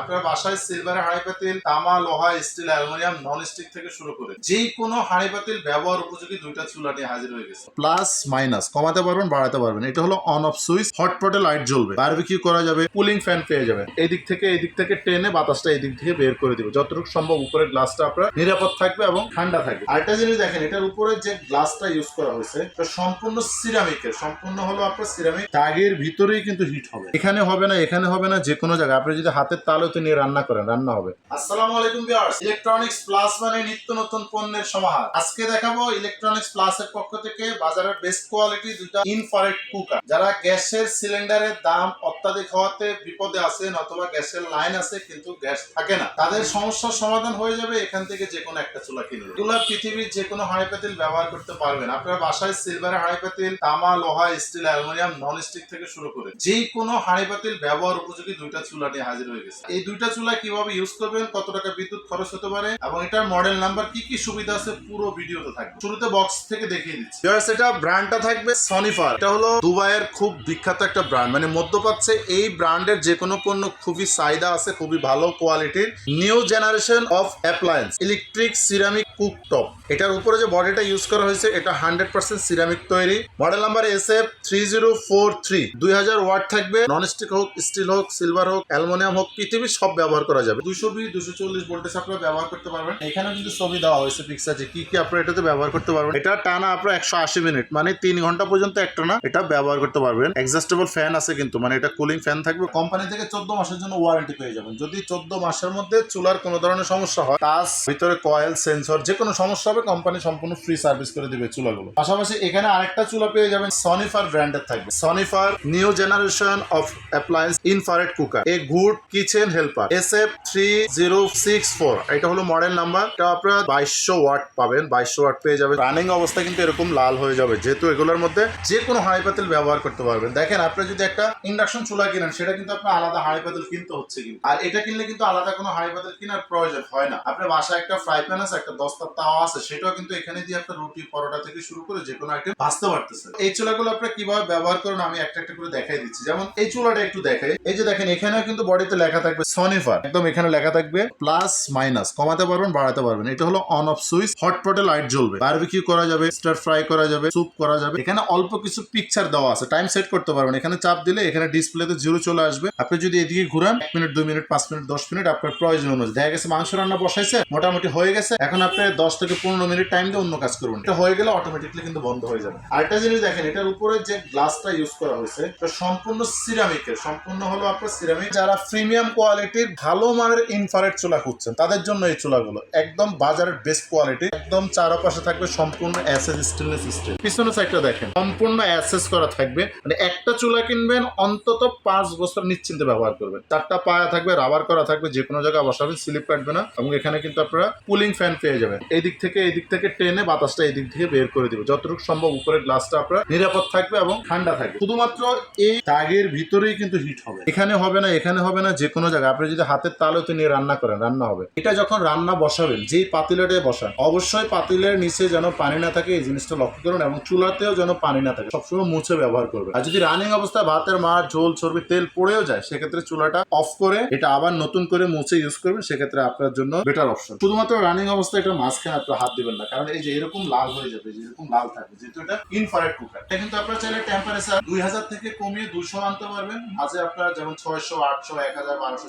আপনার বাসায় সিলভারের হাঁড়ি পাতিল, তামা, লোহা স্টিল অ্যালুমিনিয়াম নন স্টিক থেকে শুরু করে যেই কোনো হাঁড়ি পাতিল ব্যবহার উপযোগী দুইটা চুলা নিয়ে হাজির হয়ে গেছে। প্লাস মাইনাস কমাতে পারবেন, বাড়াতে পারবেন। এটা হলো অন অফ সুইচ হটপটে লাইট জ্বলবে। বারবিকিউ করা যাবে কুলিং ফ্যান পেয়ে যাবেন। এই দিক থেকে এই দিক থেকে টেনে বাতাসটা এই দিক থেকে বের করে দিবে। যতটুকু সম্ভব উপরের গ্লাসটা আপনার নিরাপদ থাকবে এবং ঠান্ডা থাকবে। আরেকটা জিনিস দেখেন, এটার উপরে যে গ্লাসটা ইউজ করা হয়েছে, এটা সম্পূর্ণ সিরামিকের সম্পূর্ণ হলো আপনার সিরামিক দাগের ভিতরেই কিন্তু হিট হবে। এখানে হবে না, এখানে হবে না যে কোনো জায়গায়। আপনি যদি হাতের তালুতে নিয়ে রান্না করেন, রান্না হবে। আসসালামু আলাইকুম ভিউয়ার্স ইলেকট্রনিক্স প্লাস মানে নিত্য নতুন পণ্যের সমাহার। আজকে দেখাবো ইলেকট্রনিক্স প্লাস এর পক্ষ থেকে বাজারের বেস্ট কোয়ালিটি দুইটা ইনফ্রারেড কুকার যারা গ্যাসের সিলিন্ডারের দাম অত্যাধিক হওয়াতে বিপদে আছেন অথবা গ্যাসের লাইন আছে কিন্তু গ্যাস থাকে না, তাদের সমস্যার সমাধান হয়ে যাবে এখান থেকে যে কোনো একটা চুলা কিনবে এগুলো পৃথিবীর যে কোনো হাঁড়ি ব্যবহার করতে পারবেন। আপনার বাসায় সিলভারের হাঁড়ি তামা, লোহা স্টিল অ্যালুমিনিয়াম নন স্টিক থেকে শুরু করে যে কোনো হাঁড়ি ব্যবহার উপযোগী দুইটা চুলা নিয়ে হাজির হয়ে গেছে। এই দুইটা চুলা কীভাবে ইউজ করবেন, কত টাকা বিদ্যুৎ খরচ হতে পারে এবং এটার মডেল নাম্বার কি কি সুবিধা আছে পুরো ভিডিওতে থাকবে। শুরুতে বক্স থেকে দেখিয়ে দিচ্ছি। এটা ব্র্যান্ডটা থাকবে সনিফার এটা হলো দুবাইয়ের খুব বিখ্যাত একটা ব্র্যান্ড মানে মধ্যপ্রাচ্যে এই ব্র্যান্ডের যে কোনো পণ্য খুবই চাহিদা আছে, খুবই ভালো কোয়ালিটির new generation of appliance electric ceramic cooktop এটার উপরে যে বডিটা ইউজ করা হয়েছে, এটা হান্ড্রেড পার্সেন্ট সিরামিক তৈরি। Model number S F three zero four three দুই হাজার ওয়াট থাকবে। নন স্টিক হোক স্টিল হোক সিলভার হোক অ্যালুমিনিয়াম হোক পৃথিবীর সব ব্যবহার করা যাবে। দুশো বিশ দুশো চল্লিশ ভোল্টেজ আপনারা ব্যবহার করতে পারবেন। এখানে কিন্তু ছবি দেওয়া হয়েছে পিক্সার যে কি কি আপনারা এটাতে ব্যবহার করতে পারবেন। এটা টানা আপনারা একশো আশি মিনিট মানে তিন ঘণ্টা পর্যন্ত একটা না এটা ব্যবহার করতে পারবেন। এক্সাস্টেবল ফ্যান আছে কিন্তু মানে এটা কুলিং ফ্যান থাকবে। কোম্পানি থেকে চোদ্দ মাসের জন্য ওয়ারেন্টি পেয়ে যাবেন। যদি চোদ্দ মাসের মধ্যে চুলার কোনো ধরনের সমস্যা হয় টাচ ভিতরে কয়েল সেন্সর যে কোনো সমস্যা হবে কোম্পানি সম্পূর্ণ ফ্রি সার্ভিস করে দিবে চুলাগুলো। পাশাপাশি এখানে আরেকটা চুলা পেয়ে যাবেন সনিফার ব্র্যান্ডের থাকবে। Sonifer new generation of appliance infrared cooker a good kitchen helper S F three zero six four এটা হলো মডেল নাম্বার এটা আপনারা বাইশশো ওয়াট পাবেন, বাইশশো ওয়াট পেয়ে যাবেন। রানিং অবস্থা কিন্তু এরকম লাল হয়ে যাবে, যেহেতু এগুলোর মধ্যে যে কোনো হাঁড়ি পাতিল ব্যবহার করতে পারবেন। দেখেন, আপনি যদি একটা ইন্ডাকশন চুলা কিনেন, সেটা কিন্তু আপনার আলাদা হাঁড়ি পাতিল কিনতে হচ্ছে কিন্তু। আর এটা কিনলে কিন্তু আলাদা কোনো হাঁড়ি পাতিল কেনার প্রয়োজন হয় না। আপনার বাসায় একটা ফ্রাই প্যান আছে, একটা দস্তার তাওয়া আছে, সেটাও কিন্তু এখানে দিয়ে আপনার রুটি, পরোটা থেকে শুরু করে যে কোনো আইটেম ভাজতে পারতেছে এই চুলাগুলো আপনার কীভাবে ব্যবহার করেন, আমি একটা একটা করে দেখাই দিচ্ছি। যেমন এই চুলাটা একটু দেখাই। এই যে দেখেন, এখানেও কিন্তু বডিতে লেখা থাকবে সনিফার একদম এখানে লেখা থাকবে প্লাস মাইনাস কমাতে পারবেন, বাড়াতে পারবেন। এটা হলো অন অফ সুইচ হটপটে লাইট জ্বলবে। বারবিকিউ করা যাবে স্টার ফ্রাই করা যাবে স্যুপ করা যাবে। এখানে অল্প কিছু পিকচার দেওয়া আছে। টাইম সেট করতে পারবেন। এখানে চাপ দিলে এখানে ডিসপ্লেতে জিরো চলে আসবে। আপনি যদি এদিকে ঘুরান, এক মিনিট দুই মিনিট পাঁচ মিনিট দশ মিনিট আপনার প্রয়োজন অনুযায়ী। দেখা গেছে মাংস রান্না বসাইছে, মোটামুটি হয়ে গেছে। এখন আপনি দশ থেকে পনেরো মিনিট টাইম দিয়ে অন্য কাজ করবেন। এটা হয়ে গেলে অটোমেটিকলি কিন্তু বন্ধ হয়ে যাবে। আরেকটা জিনিস দেখেন, এটার উপরে যে গ্লাসটা ইউজ করা হয়েছে সম্পূর্ণ সিরামিকের সম্পূর্ণ হলো আপনার সিরামিক যারা প্রিমিয়াম কোয়ালিটির ভালো মানের ইনফ্রারেড চুলা খুঁজছেন, তাদের জন্য এই চুলাগুলো একদম বাজারের বেস্ট কোয়ালিটি একদম চারপাশে থাকবে সম্পূর্ণ অ্যাসেস স্টেনলেস স্টিল পিছনের সাইডটা দেখেন, সম্পূর্ণ অ্যাসেস করা থাকবে মানে একটা চুলা কিনবেন, অন্তত পাঁচ বছর নিশ্চিন্তে ব্যবহার করবেন। চারটা পায়া থাকবে রাবার করা থাকবে, যে কোনো জায়গায় বসাবেন স্লিপ কাটবে না, এবং এখানে কিন্তু আপনারা কুলিং ফ্যান পেয়ে যাবেন। এই দিক থেকে এই দিক থেকে টেনে বাতাসটা এই দিক থেকে বের করে দিবে। যতটুকু সম্ভব উপরের গ্লাসটা আপনার নিরাপদ থাকবে এবং ঠান্ডা থাকবে। শুধুমাত্র এই দাগের ভিতরেই কিন্তু হিট হবে। এখানে হবে না, এখানে হবে না, যে কোনো জায়গায় আপনি যদি হাতের তালুতে নিয়ে রান্না করেন, রান্না হবে। এটা যখন রান্না বসাবেন, যেই পাতিলেটে বসান, অবশ্যই পাতিলের নিচে যেন পানি না থাকে, এই জিনিসটা লক্ষ্য করুন এবং চুলাতেও যেন পানি না থাকে। সবসময় মুছে ব্যবহার করবেন। আর যদি রানিং অবস্থায় ভাতের মার, ঝোল, চর্বি, তেল পড়েও যায়, সেক্ষেত্রে চুলাটা অফ করে, এটা আবার নতুন করে মুছে ইউজ করবেন, সেক্ষেত্রে আপনার জন্য বেটার অপশন শুধুমাত্র রানিং অবস্থায় এটা মাঝখানে আপনার হাত দিবেন না, কারণ এই যে এরকম লাল হয়ে যাবে, যে এরকম লাল থাকবে যেহেতু এটা ইনফ্রারেড কুকার এটা কিন্তু আপনার চাইলে টেম্পারেচার দুই হাজার থেকে কমিয়ে দুশো আনতে পারবেন। মাঝে আপনার যেমন ছয়শো, আটশো, এক হাজার, বারোশো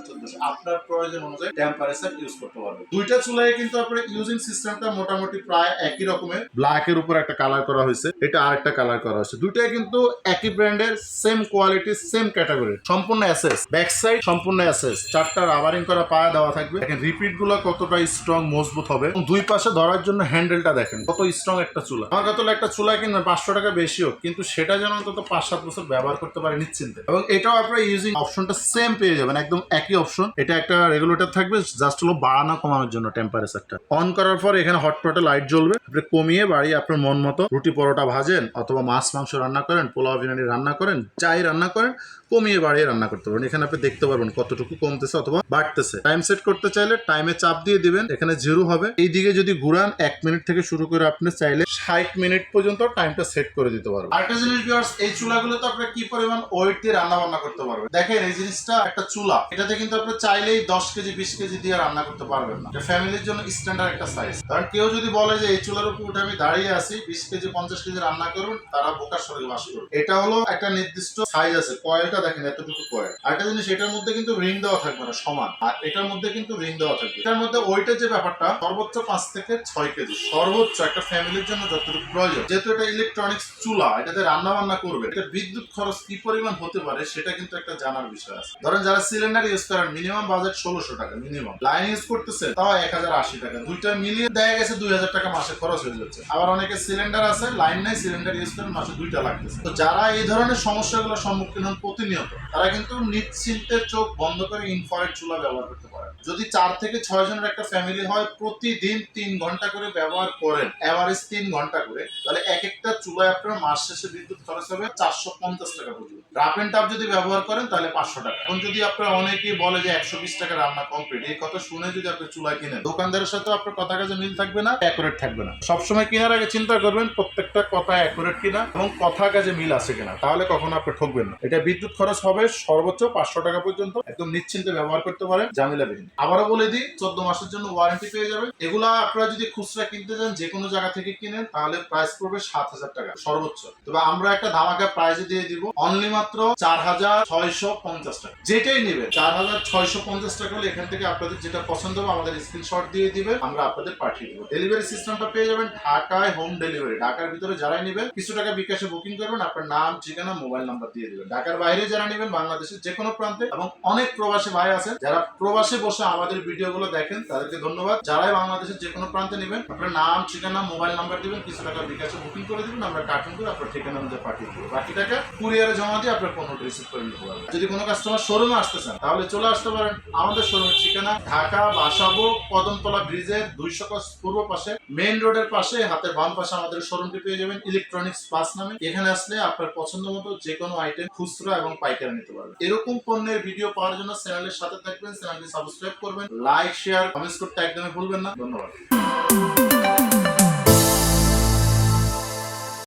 আপনার প্রয়োজন অনুযায়ী টেম্পারেচার ইউজ করতে পারবেন। দুইটা কিন্তু আপনার ইউজিং সিস্টেমটা মোটামুটি প্রায় একই রকমের। ব্ল্যাক এর উপর একটা কালার করা হয়েছে, এটা কালার করা হয়েছে। দুইটাই কিন্তু একই ব্র্যান্ডের সেম কোয়ালিটি সেম ক্যাটাগরি সম্পূর্ণ অ্যাসেস ব্যাক সাইড সম্পূর্ণ অ্যাসেস চারটা রাবারিং করা পায়া দেওয়া থাকবে। দেখেন রিপিটগুলো কতটা স্ট্রং মজবুত হবে। দুই পাশে ধরার জন্য হ্যান্ডেলটা দেখেন, কত স্ট্রং একটা চুলা। আমার কত একটা চুলা কিনবেন, পাঁচশো টাকা বেশি হোক কিন্তু সেটা যেন অন্তত পাঁচ সাত বছর ব্যবহার করতে পারে নিশ্চিন্তে। এবং এটাও আপনার ইউজিং অপশনটা সেম পেয়ে যাবেন, একদম একই অপশন এটা একটা রেগুলেটর থাকবে জাস্ট হলো বাড়ানো কমানোর জন্য টেম্পারেচারটা অন করার পর এখানে হটপটে লাইট জ্বলবে, আপনি কমিয়ে বাড়িয়ে আপনার মন মতো রুটি পরোটা ভাজেন, অথবা মাছ, মাংস রান্না করেন, পোলাও বিরিয়ানি রান্না করেন চাই রান্না করেন কমিয়ে বাড়িয়ে রান্না করতে পারবেন। এখানে আপনি দেখতে পারবেন কতটুকু কমতেছে অথবা বাড়তেছে। টাইম সেট করতে চাইলে টাইমে চাপ দিয়ে দিবেন, এখানে জিরো হবে। এই দিকে যদি ঘুরান, এক মিনিট থেকে শুরু করে আপনি চাইলে ষাট মিনিট পর্যন্ত টাইমটা সেট করে দিতে পারবেন। আরেকটা জিনিস ভিউয়ার্স এই চুলাগুলোতে আপনি কি পরিমাণ ওয়েট দিয়ে রান্না বান্না করতে পারবেন? দেখেন এই জিনিসটা একটা চুলা। এটাতে কিন্তু আপনি চাইলেই দশ কেজি, বিশ কেজি দিয়ে রান্না করতে পারবেন না। এটা ফ্যামিলির জন্য স্ট্যান্ডার্ড একটা সাইজ কারণ কেউ যদি বলে যে এই চুলার উপর উঠে আমি দাঁড়িয়ে আছি, বিশ কেজি, পঞ্চাশ কেজি রান্না করুন, তারা বোকার স্বর্গে বাস করুন এটা হলো একটা নির্দিষ্ট সাইজ আছে। কয়েলটা দেখেন এতটুকু কয়েল আরেকটা জিনিস, এটার মধ্যে কিন্তু রিং দেওয়া থাকবে না, সমান। আর এটার মধ্যে কিন্তু রিং দেওয়া থাকবে। এটার মধ্যে ওইটার যে ব্যাপারটা, সর্বোচ্চ পাঁচ থেকে ছয় কেজি। সর্বোচ্চ একটা ফ্যামিলির জন্য যতটুকু প্রয়োজন, যেহেতু এটা ইলেকট্রনিক্স চুলা, এটাতে রান্না বান্না করবে এটা বিদ্যুৎ খরচ কি পরিমাণ হতে পারে সেটা কিন্তু একটা জানার বিষয় আছে। ধরেন যারা সিলিন্ডার ইউজ করেন মিনিমাম বাজেট ষোলোশো টাকা মিনিমাম লাইন ইউজ করতেছে তাও এক হাজার আশি টাকা। দুইটা মিলিয়ে দেখা গেছে দুই হাজার টাকা মাসে খরচ হয়ে যাচ্ছে। আবার অনেকে সিলিন্ডার আছে লাইন নাই সিলিন্ডার ইউজ করেন, মাসে দুইটা লাগতেছে। তো যারা এই ধরনের সমস্যাগুলো সম্মুখীন হন প্রতিনিয়ত তারা কিন্তু নিশ্চিন্তে চোখ বন্ধ করে ইনফ্রারেড চুলা ব্যবহার করতে পারেন। যদি চার থেকে ছয় জনের একটা ফ্যামিলি হয়, প্রতিদিন তিন ঘণ্টা করে ব্যবহার করেন। অ্যাভারেজ তিন ঘণ্টা করে। তাহলে এক একটা চুলায় আপনার মাস শেষে বিদ্যুৎ খরচ হবে চারশো পঞ্চাশ টাকা পর্যন্ত রাফ এন্ড টাপ যদি ব্যবহার করেন, তাহলে পাঁচশো টাকা। এখন যদি আপনার অনেকেই বলে যে একশো বিশ টাকা রান্না কমপ্লিট এই কথা শুনে যদি আপনি চুলা কিনেন, দোকানদারের সাথে আপনার কথা কাজে মিল থাকবে না অ্যাকুরেট থাকবে না। সবসময় কেনার আগে চিন্তা করবেন, প্রত্যেকটা কথা অ্যাকুরেট কিনা এবং কথা কাজে মিল আছে কিনা। তাহলে কখনো আপনি ঠকবেন না। এটা বিদ্যুৎ খরচ হবে সর্বোচ্চ পাঁচশো টাকা পর্যন্ত। একদম নিশ্চিন্তে ব্যবহার করতে পারেন জামিলাবিহীন আবারও বলে দিই, চোদ্দ মাসের জন্য ওয়ারেন্টি পেয়ে যাবেন। এগুলা আপনারা যদি খুচরা কিনতে চান, যে কোনো জায়গা থেকে কিনেন, তাহলে প্রাইস পড়বে সাত হাজার টাকা, সর্বোচ্চ। তবে আমরা একটা ধামাকা প্রাইজে দিয়ে দিব অনলি মাত্র চার হাজার ছয়শো পঞ্চাশ টাকা। যেটাই নেবে চার হাজার ছয়শো পঞ্চাশ টাকা হলে এখান থেকে আপনাদের যেটা পছন্দ হবে, আমাদের স্ক্রিনশট দিয়ে দিবে আমরা আপনাদের পাঠিয়ে দেবো। ডেলিভারি সিস্টেমটা পেয়ে যাবেন ঢাকায় হোম ডেলিভারি ঢাকার ভিতরে যারাই নেবেন, কিছু টাকা বিকাশে বুকিং করবেন, আপনার নাম, ঠিকানা মোবাইল নাম্বার দিয়ে দিবেন। ঢাকার বাইরে যারা নেবেন বাংলাদেশের যে কোনো প্রান্তে এবং অনেক প্রবাসী ভাই আছেন, যারা প্রবাসে বসে আমাদের ভিডিওগুলো দেখেন, তাদেরকে ধন্যবাদ। যারাই বাংলাদেশের যে কোনো প্রান্তে নেবেন, আপনার নাম, ঠিকানা, মোবাইল নাম্বার দিবেন, কিছু টাকা বিকাশে বুকিং করে দিবেন, আমরা কার্টুন করে আপনার ঠিকানা অনুযায়ী পাঠিয়ে দেবো। বাকি টাকা কুরিয়ারে জমা দিয়ে আপনার পণ্যটা রিসিভ করে নিতে পারবেন। যদি কোনো কাস্টমার শোরুমে আসতে চান, তাহলে চলে আসতে পারেন। আমাদের শোরুমের ঠিকানা ঢাকা, বাসাবো, কদমতলা ব্রিজের দুইশো গজ পূর্ব পাশে মেইন রোডের পাশে, হাতের বাম পাশে আমাদের শোরুমটি পেয়ে যাবেন। ইলেকট্রনিক্স পাস নামে। এখানে আসলে আপনার পছন্দ মতো যে কোনো আইটেম খুচরা এবং পাইকারি নিতে পারবেন। এরকম পণ্যের ভিডিও পাওয়ার জন্য চ্যানেলের সাথে থাকবেন চ্যানেলটি সাবস্ক্রাইব করবেন লাইক শেয়ার কমেন্টস করতে একদমই ভুলবেন না। ধন্যবাদ।